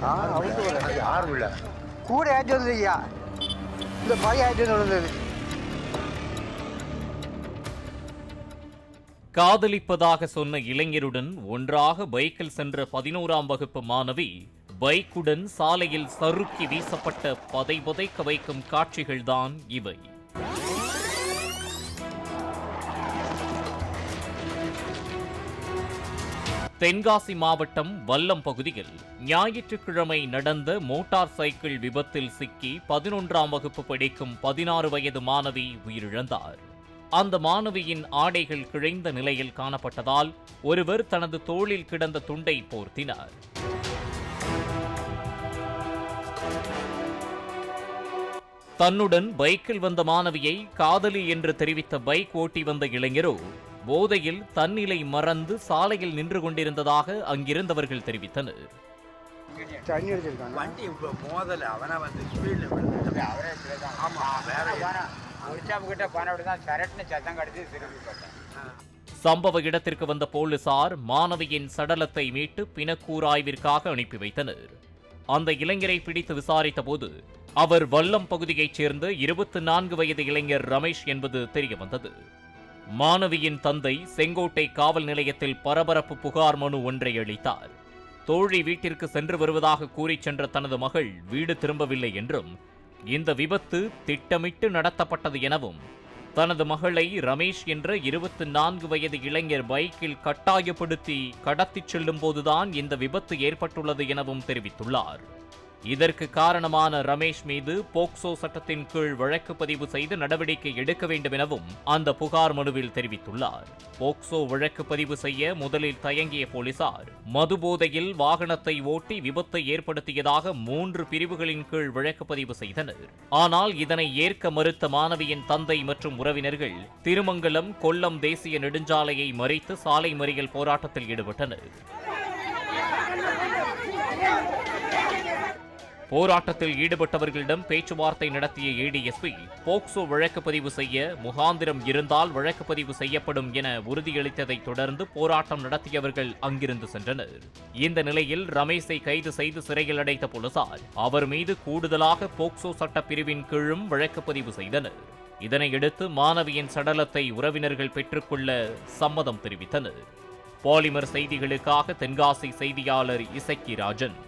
யாரும் இல்லை கூட ஏற்றி வந்தது ஐயா இந்த பையன் ஏற்றி வந்து வந்தது. காதலிப்பதாக சொன்ன இளைஞருடன் ஒன்றாக பைக்கில் சென்ற பதினோராம் வகுப்பு மாணவி பைக்குடன் சாலையில் சறுக்கி வீசப்பட்ட பதை புதைக்க வைக்கும் காட்சிகள்தான் இவை. தென்காசி மாவட்டம் வல்லம் பகுதியில் ஞாயிற்றுக்கிழமை நடந்த மோட்டார் சைக்கிள் விபத்தில் சிக்கி பதினொன்றாம் வகுப்பு படிக்கும் பதினாறு வயது மாணவி உயிரிழந்தார். அந்த மாணவியின் ஆடைகள் கிழைந்த நிலையில் காணப்பட்டதால் ஒருவர் தனது தோளில் கிடந்த துண்டை போர்த்தினார். தன்னுடன் பைக்கில் வந்த மாணவியை காதலி என்று தெரிவித்த பைக் ஓட்டி வந்த இளைஞரோ போதையில் தன்னிலை மறந்து சாலையில் நின்று கொண்டிருந்ததாக அங்கிருந்தவர்கள் தெரிவித்தனர். தண்ணி அடிச்சிருக்காங்க. வண்டி இப்போ மோதல. அவனா வந்து ஸ்பீடில் விழுந்து அவரே ஆமாம் வேற கிட்ட போன தான் சரட்னு சத்தம் கடிச்சு திரும்பி பார்த்தேன். சம்பவ இடத்திற்கு வந்த போலீசார் மாணவியின் சடலத்தை மீட்டு பிணக்கூராய்விற்காக அனுப்பி வைத்தனர். அந்த இளைஞரை பிடித்து விசாரித்த போது அவர் வல்லம் பகுதியைச் சேர்ந்த இருபத்தி நான்கு வயது இளைஞர் ரமேஷ் என்பது தெரியவந்தது. மாணவியின் தந்தை செங்கோட்டை காவல் நிலையத்தில் பரபரப்பு புகார் மனு ஒன்றை அளித்தார். தோழி வீட்டிற்கு சென்று வருவதாக கூறிச் சென்ற தனது மகள் வீடு திரும்பவில்லை என்றும் இந்த விபத்து திட்டமிட்டு நடத்தப்பட்டது எனவும் தனது மகளை ரமேஷ் என்ற இருபத்தி நான்கு வயது இளைஞர் பைக்கில் கட்டாயப்படுத்தி கடத்திச் செல்லும் போதுதான் இந்த விபத்து ஏற்பட்டுள்ளது எனவும் தெரிவித்துள்ளார். இதற்கு காரணமான ரமேஷ் மீது போக்சோ சட்டத்தின் கீழ் வழக்கு பதிவு செய்து நடவடிக்கை எடுக்க வேண்டும் எனவும் அந்த புகார் மனுவில் தெரிவித்துள்ளார். போக்சோ வழக்கு பதிவு செய்ய முதலில் தயங்கிய போலீசார் மதுபோதையில் வாகனத்தை ஓட்டி விபத்தை ஏற்படுத்தியதாக மூன்று பிரிவுகளின் கீழ் வழக்கு பதிவு செய்தனர். ஆனால் இதனை ஏற்க மறுத்த மாணவியின் தந்தை மற்றும் உறவினர்கள் திருமங்கலம் கொல்லம் தேசிய நெடுஞ்சாலையை மறித்து சாலை மறியல் போராட்டத்தில் ஈடுபட்டனர். போராட்டத்தில் ஈடுபட்டவர்களிடம் பேச்சுவார்த்தை நடத்திய ஏடிஎஸ்பி போக்சோ வழக்கு பதிவு செய்ய முகாந்திரம் இருந்தால் வழக்கு பதிவு செய்யப்படும் என உறுதியளித்ததைத் தொடர்ந்து போராட்டம் நடத்தியவர்கள் அங்கிருந்து சென்றனர். இந்த நிலையில் ரமேஷை கைது செய்து சிறையில் அடைத்த போலீசார் அவர் மீது கூடுதலாக போக்சோ சட்ட பிரிவின் கீழும் வழக்கு பதிவு செய்தனர். இதனையடுத்து மாணவியின் சடலத்தை உறவினர்கள் பெற்றுக்கொள்ள சம்மதம் தெரிவித்தனர். பாலிமர் செய்திகளுக்காக தென்காசி செய்தியாளர் இசக்கி ராஜன்.